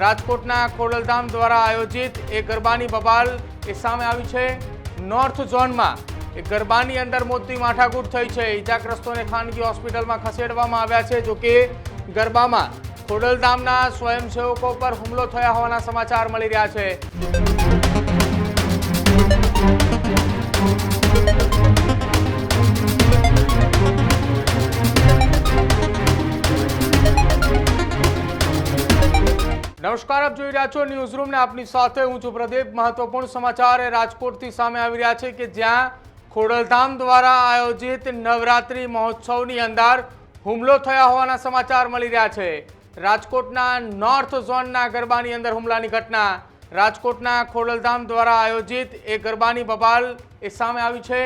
રાજકોટના ખોડલધામ દ્વારા આયોજિત એ ગરબાની બબાલ એ સામે આવી છે. નોર્થ ઝોનમાં એ ગરબાની અંદર મોટી માથાકૂટ થઈ છે. ઇજાગ્રસ્તોને ખાનગી હોસ્પિટલમાં ખસેડવામાં આવ્યા છે. જોકે ગરબામાં ખોડલધામના સ્વયંસેવકો પર હુમલો થયા હોવાના સમાચાર મળી રહ્યા છે. નમસ્કાર, આપ જોઈ રહ્યા છો ન્યૂઝ રૂમ ને આપની સાથે હું છું પ્રદીપ. મહત્વપૂર્ણ સમાચાર એ રાજકોટથી સામે આવી રહ્યા છે કે જ્યાં ખોડલધામ દ્વારા આયોજિત નવરાત્રી મહોત્સવની અંદર હુમલો થયા હોવાના સમાચાર મળી રહ્યા છે. રાજકોટના નોર્થ ઝોનના ગરબાની અંદર હુમલાની ઘટના. રાજકોટના ખોડલધામ દ્વારા આયોજિત એ ગરબાની બબાલ એ સામે આવી છે.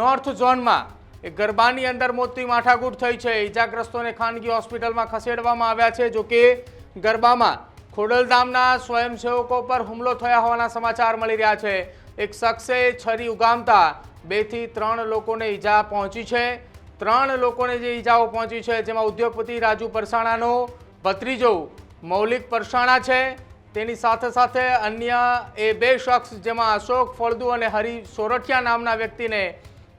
નોર્થ ઝોનમાં એ ગરબાની અંદર મોટી માથાકૂટ થઈ છે. ઇજાગ્રસ્તોને ખાનગી હોસ્પિટલમાં ખસેડવામાં આવ્યા છે, જોકે ગરબામાં ખોડલધામના સ્વયંસેવકો પર હુમલો થયા હોવાના સમાચાર મળી રહ્યા છે. એક શખ્સે છરી ઉગામતા બેથી ત્રણ લોકોને ઈજા પહોંચી છે. ત્રણ લોકોને જે ઈજાઓ પહોંચી છે, જેમાં ઉદ્યોગપતિ રાજુ પરસાણાનો ભત્રીજો મૌલિક પરસાણા છે. તેની સાથે સાથે અન્ય એ બે શખ્સ, જેમાં અશોક ફળદુ અને હરિ સોરઠિયા નામના વ્યક્તિને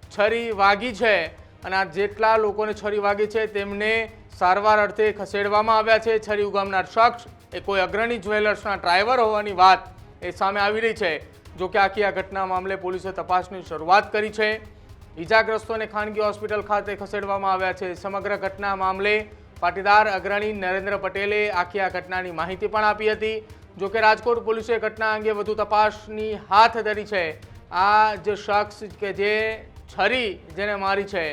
છરી વાગી છે અને આ જેટલા લોકોને છરી વાગી છે તેમને સારવાર અર્થે ખસેડવામાં આવ્યા છે. છરી ઉગામનાર શખ્સ એ કોઈ અગ્રણી જ્વેલર્સના ડ્રાઈવર હોવાની વાત એ સામે આવી રહી છે. જો કે આખી આ ઘટના મામલે પોલીસે તપાસની શરૂઆત કરી છે. ઈજાગ્રસ્તોને ખાનગી હોસ્પિટલ ખાતે ખસેડવામાં આવ્યા છે. સમગ્ર ઘટના મામલે પાટીદાર અગ્રણી નરેન્દ્ર પટેલે આખી આ ઘટનાની માહિતી પણ આપી હતી. જો કે રાજકોટ પોલીસે ઘટના અંગે વધુ તપાસની હાથ ધરી છે. આ જે શખ્સ કે જે છરી જેને મારી છે,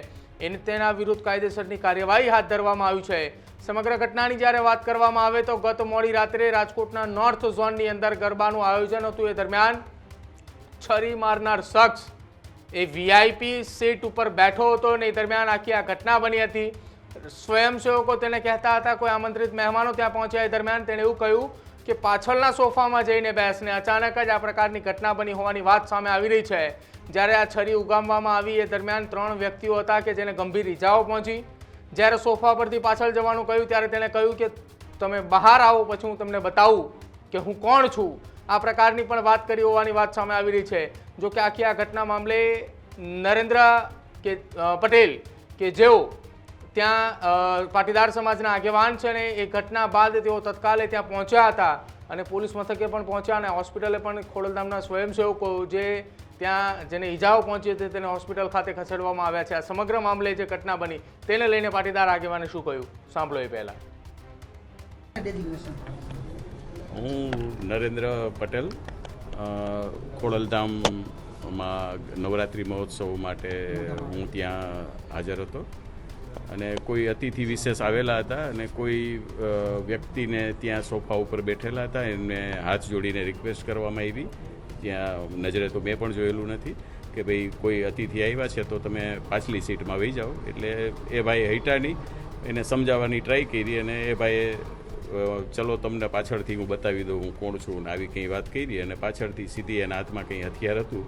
એને તેના વિરુદ્ધ કાયદેસરની કાર્યવાહી હાથ ધરવામાં આવી છે. સમગ્ર ઘટનાની જ્યારે વાત કરવામાં આવે તો ગત મોડી રાત્રે રાજકોટના નોર્થ ઝોનની અંદર ગરબાનું આયોજન હતું. એ દરમિયાન છરી મારનાર શખ્સ એ વીઆઈપી સીટ ઉપર બેઠો હતો અને એ દરમિયાન આખી આ ઘટના બની હતી. સ્વયંસેવકો તેને કહેતા હતા, કોઈ આમંત્રિત મહેમાનો ત્યાં પહોંચ્યા. એ દરમિયાન તેણે એવું કહ્યું કે પાછળના સોફામાં જઈને બેસને અચાનક જ આ પ્રકારની ઘટના બની હોવાની વાત સામે આવી રહી છે. જ્યારે આ છરી ઉગામવામાં આવી, એ દરમિયાન ત્રણ વ્યક્તિઓ હતા કે જેને ગંભીર ઈજાઓ પહોંચી. જ્યારે સોફા પરથી પાછળ જવાનું કહ્યું, ત્યારે તેણે કહ્યું કે તમે બહાર આવો, પછી હું તમને બતાવું કે હું કોણ છું. આ પ્રકારની પણ વાત કરી હોવાની વાત સામે આવી રહી છે. જો કે આખી આ ઘટના મામલે નરેન્દ્ર કે પટેલ કે જેઓ ત્યાં પાટીદાર સમાજના આગેવાન છે ને, એ ઘટના બાદ તેઓ તત્કાલે ત્યાં પહોંચ્યા હતા. અને પોલીસ મથકે પણ પહોંચ્યા અને હોસ્પિટલે પણ ખોડલધામના સ્વયંસેવકો જે ત્યાં જેને ઈજાઓ પહોંચી હતી તેને હોસ્પિટલ ખાતે ખસેડવામાં આવ્યા છે. આ સમગ્ર મામલે જે ઘટના બની તેને લઈને પાટીદાર આગેવાને શું કહ્યું? સાંભળો એ પહેલા. હું નરેન્દ્ર પટેલ ખોડલધામમાં નવરાત્રિ મહોત્સવ માટે હું ત્યાં હાજર હતો. અને કોઈ અતિથિ વિશેષ આવેલા હતા અને કોઈ વ્યક્તિને ત્યાં સોફા ઉપર બેઠેલા હતા. એમને હાથ જોડીને રિક્વેસ્ટ કરવામાં આવી. ત્યાં નજરે તો મેં પણ જોયેલું નથી કે ભાઈ કોઈ અતિથિ આવ્યા છે તો તમે પાછલી સીટમાં વહી જાઓ. એટલે એ ભાઈ હૈટા એને સમજાવવાની ટ્રાય કરી અને એ ભાઈએ ચલો તમને પાછળથી હું બતાવી દઉં હું કોણ છું. ને આવી કંઈ વાત કરી અને પાછળથી સીધી એના હાથમાં કંઈ હથિયાર હતું.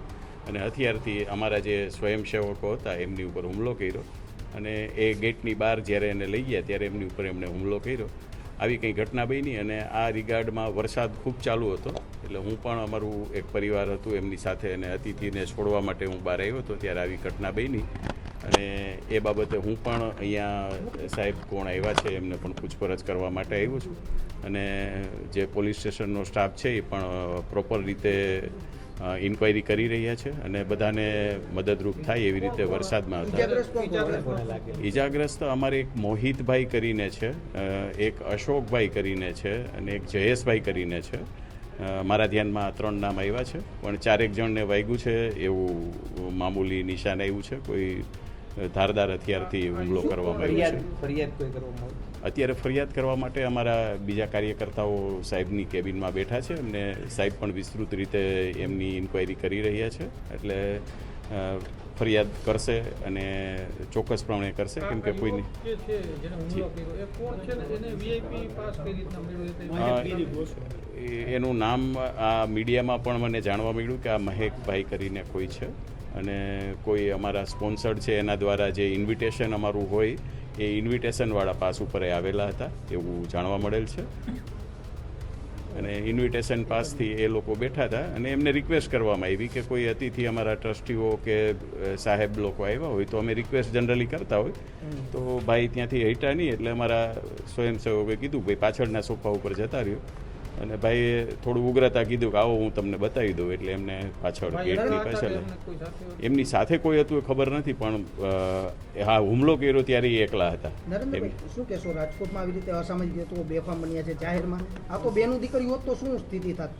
અને હથિયારથી અમારા જે સ્વયંસેવકો હતા એમની ઉપર હુમલો કર્યો. અને એ ગેટની બહાર જ્યારે એને લઈ ગયા ત્યારે એમની ઉપર એમણે હુમલો કર્યો. આવી કંઈ ઘટના બની અને આ રિગાર્ડમાં વરસાદ ખૂબ ચાલુ હતો. એટલે હું પણ અમારું એક પરિવાર હતું એમની સાથે અને અતિથિને છોડવા માટે હું બહાર આવ્યો હતો ત્યારે આવી ઘટના બની. અને એ બાબતે હું પણ અહીંયા સાહેબ કોણ આવ્યા છે એમને પણ પૂછપરછ કરવા માટે આવ્યો છું. અને જે પોલીસ સ્ટેશનનો સ્ટાફ છે એ પણ પ્રોપર રીતે ઇન્ક્વાયરી કરી રહ્યા છે અને બધાને મદદરૂપ થાય એવી રીતે વરસાદમાં ઈજાગ્રસ્ત અમારે એક મોહિતભાઈ કરીને છે એક અશોકભાઈ કરીને છે અને એક જયેશભાઈ કરીને છે. મારા ધ્યાનમાં ત્રણ નામ આવ્યા છે. પણ ચારેક જણને વાગ્યું છે એવું મામૂલી નિશાન આવ્યું છે. કોઈ ધારદાર હથિયારથી હુમલો કરવામાં આવ્યો છે? અત્યારે ફરિયાદ કરવા માટે અમારા બીજા કાર્યકર્તાઓ સાહેબની કેબિનમાં બેઠા છે અને સાહેબ પણ વિસ્તૃત રીતે એમની ઇન્ક્વાયરી કરી રહ્યા છે. એટલે ફરિયાદ કરશે અને ચોક્કસપણે કરશે કેમ કે કોઈની જે છે જેને હુમલો કર્યો? એ કોણ છે ને એને નામ આ મીડિયામાં પણ મને જાણવા મળ્યું કે આ મહેકભાઈ કરીને કોઈ છે. અને કોઈ અમારા સ્પોન્સર્ડ છે એના દ્વારા જે ઇન્વિટેશન અમારું હોય એ ઇન્વિટેશનવાળા પાસ ઉપર એ આવેલા હતા એવું જાણવા મળેલ છે. અને ઇન્વિટેશન પાસથી એ લોકો બેઠા હતા અને એમને રિક્વેસ્ટ કરવામાં આવી કે કોઈ અતિથિ અમારા ટ્રસ્ટીઓ કે સાહેબ લોકો આવ્યા હોય તો અમે રિક્વેસ્ટ જનરલી કરતા હોય. તો ભાઈ ત્યાંથી હટ્યા નહીં એટલે અમારા સ્વયંસેવકોએ કીધું ભાઈ પાછળના સોફા ઉપર જતા રહ્યો. અને ભાઈએ થોડું ઉગ્રતા કીધું કે આવો હું તમને બતાવી દઉં એટલે એમને પાછળ ગેટની પાછળ એમને સાથે કોઈ હતું એ ખબર નથી પણ હા હુમલો કર્યો ત્યારે એ એકલા હતા. શું કહેશો રાજકોટમાં આવી રીતે અસામાજિક તત્વો બેફામ બન્યા છે જાહેરમાં? આ તો બેનું દીકરી હોત તો શું સ્થિતિ થાત?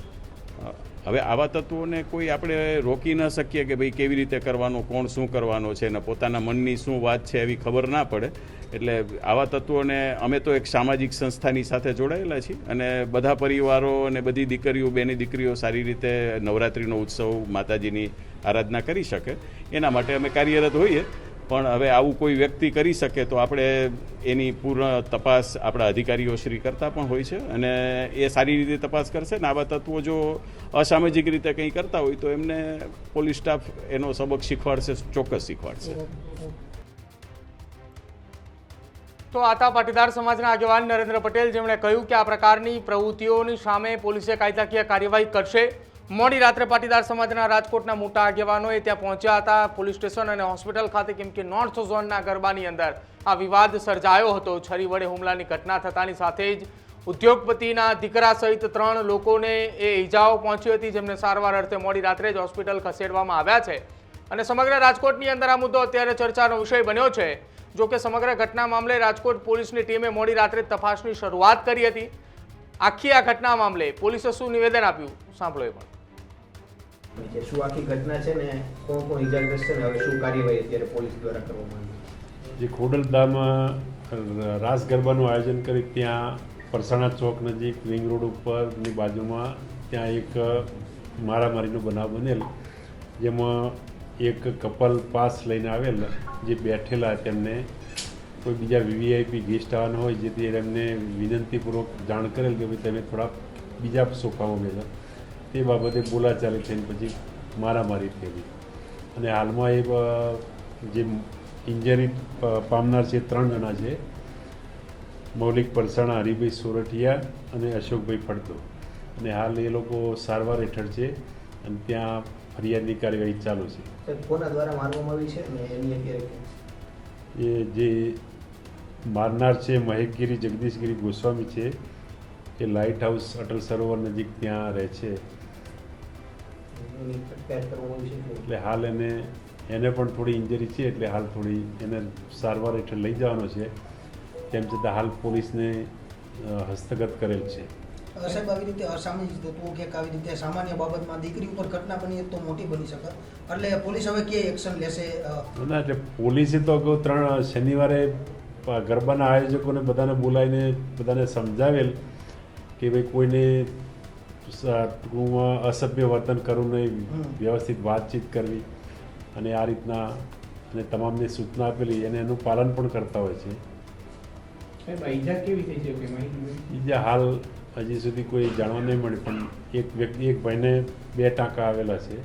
હવે આવા તત્વોને કોઈ આપણે રોકી ન શકીએ કે ભાઈ કેવી રીતે કરવાનો, કોણ શું કરવાનો છે ને પોતાના મનની શું વાત છે એવી ખબર ના પડે. એટલે આવા તત્વોને અમે તો એક સામાજિક સંસ્થાની સાથે જોડાયેલા છીએ અને બધા પરિવારો અને બધી દીકરીઓ, બેની દીકરીઓ સારી રીતે નવરાત્રિનો ઉત્સવ માતાજીની આરાધના કરી શકે. એના માટે અમે કાર્યરત હોઈએ. પણ હવે આવું કોઈ વ્યક્તિ કરી શકે તો આપણે એની પૂર્ણ તપાસ આપણા અધિકારીઓ શ્રી કરતા પણ હોય છે અને એ સારી રીતે તપાસ કરશે ને આવા તત્વો જો અસામાજિક રીતે કંઈ કરતા હોય તો એમને પોલીસ સ્ટાફ એનો સબક શીખવાડશે, ચોક્કસ શીખવાડશે. તો આતા પાટીદાર સમાજના આગેવાન નરેન્દ્ર પટેલ, જેમણે કહ્યું કે આ પ્રકારની પ્રવૃત્તિઓની સામે પોલીસે કાયદાકીય કાર્યવાહી કરશે. મોડી રાત્રે પાટીદાર સમાજના રાજકોટના મોટા આગેવાનોએ ત્યાં પહોંચ્યા હતા. પોલીસ સ્ટેશન અને હોસ્પિટલ ખાતે કેમ કે નોર્થ ઝોનના ગરબાની અંદર આ વિવાદ સર્જાયો હતો. છરી વડે હુમલાની ઘટના થતાની સાથે જ ઉદ્યોગપતિના દીકરા સહિત ત્રણ લોકોને એ ઈજાઓ પહોંચી હતી, જેમને સારવાર અર્થે મોડી રાત્રે જ હોસ્પિટલ ખસેડવામાં આવ્યા છે. અને સમગ્ર રાજકોટની અંદર આ મુદ્દો અત્યારે ચર્ચાનો વિષય બન્યો છે. જો કે સમગ્ર ઘટના મામલે રાજકોટ પોલીસની ટીમે મોડી રાત્રે તપાસની શરૂઆત કરી હતી. આખી આ ઘટના મામલે પોલીસે શું નિવેદન આપ્યું? સાંભળો એ પણ. કે શું આખી ઘટના છે ને, કોણ કોણ ઇજાગ્રસ્ત છે ને, હવે શું કાર્યવાહી અત્યારે પોલીસ દ્વારા કરવામાં આવી જે ખોડલધામમાં રાસ ગરબાનું આયોજન કરી ત્યાં પરસાણા ચોક નજીક રિંગ રોડ ઉપરની બાજુમાં ત્યાં એક મારામારીનો બનાવ બનેલ, જેમાં એક કપલ પાસ લઈને આવેલ, જે બેઠેલા તેમને કોઈ બીજા વીવીઆઈપી ગેસ્ટ આવવાના હોય, જેથી એમને વિનંતીપૂર્વક જાણ કરેલ કે ભાઈ તમે થોડા બીજા સોફામાં બેસો તે બાબતે બોલાચાલી થઈને પછી મારામારી થયેલી. અને હાલમાં એ જે ઇન્જરી પામનાર છે ત્રણ જણા છે. મૌલિક પરસાણા હરિભાઈ સોરઠિયા અને અશોકભાઈ ફળદો. અને હાલ એ લોકો સારવાર હેઠળ છે અને ત્યાં ફરિયાદની કાર્યવાહી ચાલુ છે. કોના દ્વારા મારવામાં આવી છે એની એ જે મારનાર છે મહેકગીરી જગદીશગીરી ગોસ્વામી છે એ લાઇટ હાઉસ અટલ સરોવર નજીક ત્યાં રહે છે. એટલે હાલ એને એને પણ થોડી ઇન્જરી છે એટલે હાલ થોડી એને સારવાર હેઠળ લઈ જવાનો છે. તેમ છતાં હાલ પોલીસને હસ્તગત કરેલ છે. સાહેબ આવી રીતે અસામાજિક તત્વો કે આવી રીતે સામાન્ય બાબતમાં દીકરી ઉપર ઘટના બની એ તો મોટી બની શકે. એટલે પોલીસ હવે કે એક્શન લેશે ના એટલે પોલીસે તો અગાઉ ત્રણ શનિવારે ગરબાના આયોજકોને બધાને બોલાવીને બધાને સમજાવેલ કે ભાઈ કોઈને ટૂંકમાં અસભ્ય વર્તન કરવું નહીં વ્યવસ્થિત વાતચીત કરવી અને આ રીતના અને તમામને સૂચના આપેલી અને એનું પાલન પણ કરતા હોય છે. ઈજા હાલ હજી સુધી કોઈ જાણવા નહીં મળે પણ એક વ્યક્તિ એક ભાઈને બે ટાંકા આવેલા છે.